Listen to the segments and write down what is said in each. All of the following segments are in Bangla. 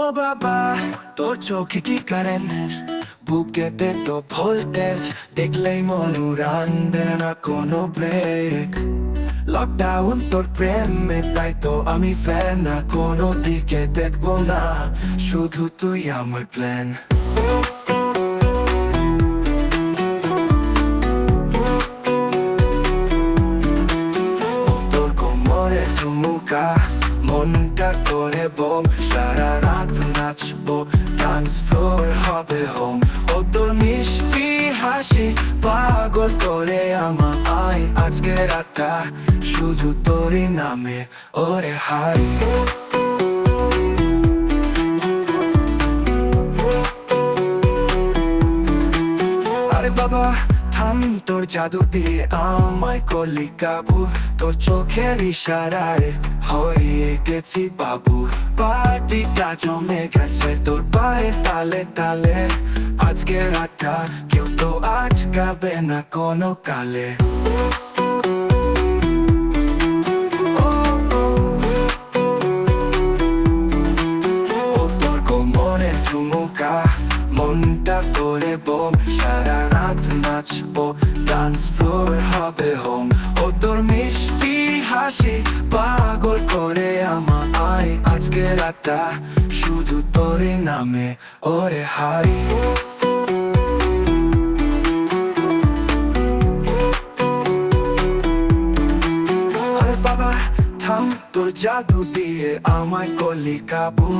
ও বাবা, তোর চোখে কি কারেন্ট বুকেতে তো ভোল্টেজ দেখলেই রান্দে না কোনো ব্রেক লকডাউন তোর প্রেমে, তাই তো আমি ফ্যান না কোনো দিকে দেখব না। শুধু তুই আমার প্ল্যান মনটা করে বোম, সারা রাত নাচবো ডান্স ফ্লোর হবে হোম ও তোর মিষ্টি হাসি, পাগল করে আমার আই আজকে রাতটা, শুধু তোরই নামে, ওরে হাই আরে বাবা থাম তোর জাদু দিয়ে আমায় করলি কাবু, তোর চোখের ইশারায় হয়ে গেছি বাবু। পার্টিটা জমে গেছে তোর পায়ের তালে তালে, আজকে রাতটা কেউ তো আটকাবে না কোনো কালে। মনটা করে বোম হবে হোম। ও তোর মিষ্টি হাসি পাগল করে আমার আই আজকে রাতটা শুধু তোরই নামে, ওরে হাই। তোর জাদু দিয়ে আমায় করলি কাবু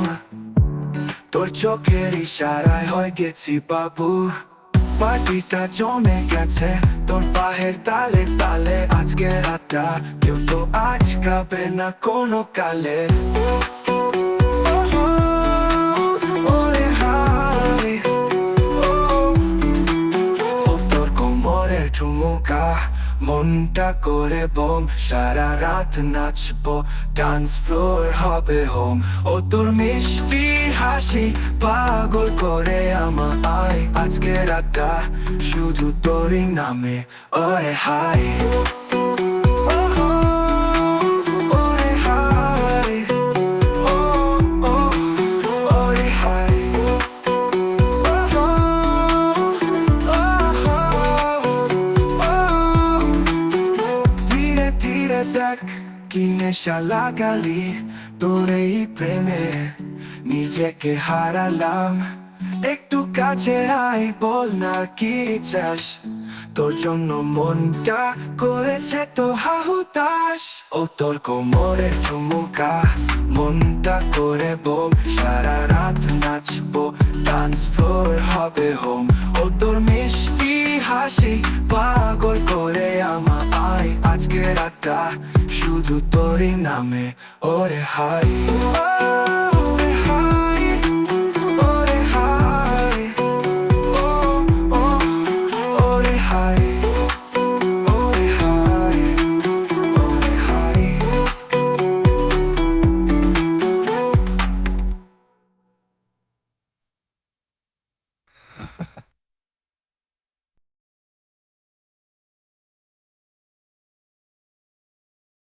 তোর চোখের ইশারায় হয়ে গেছি বাবু। পার্টিটা জমে গেছে। তোর পাহের তালে তালে আজকে রাতটা কেউ তো আজকাবে না কোনো কালে। মনটা করে বোম। সারা রাত নাচবো ডান্স ফ্লোর হবে হোম ও তোর মিষ্টি হাসি পাগল করে আমার আজকে রাতটা শুধু তোরই নামে ওরে হাই লাগালি তোর এই প্রেমে নিজেকে হারালাম একটু কাছে আয়, বল না কি চাস? তোর জন্য মনটা করেছে তো হাহুতাস ও তোর কোমরে ঠুমুকা মনটা করে বোম। সারা রাত নাচবো ডান্স ফ্লোর হবে হোম ও তোর মিষ্টি হাসি, পাগল করে আমার আই আজকে রাতটা, শুধু তোরই নামে, ওরে হাই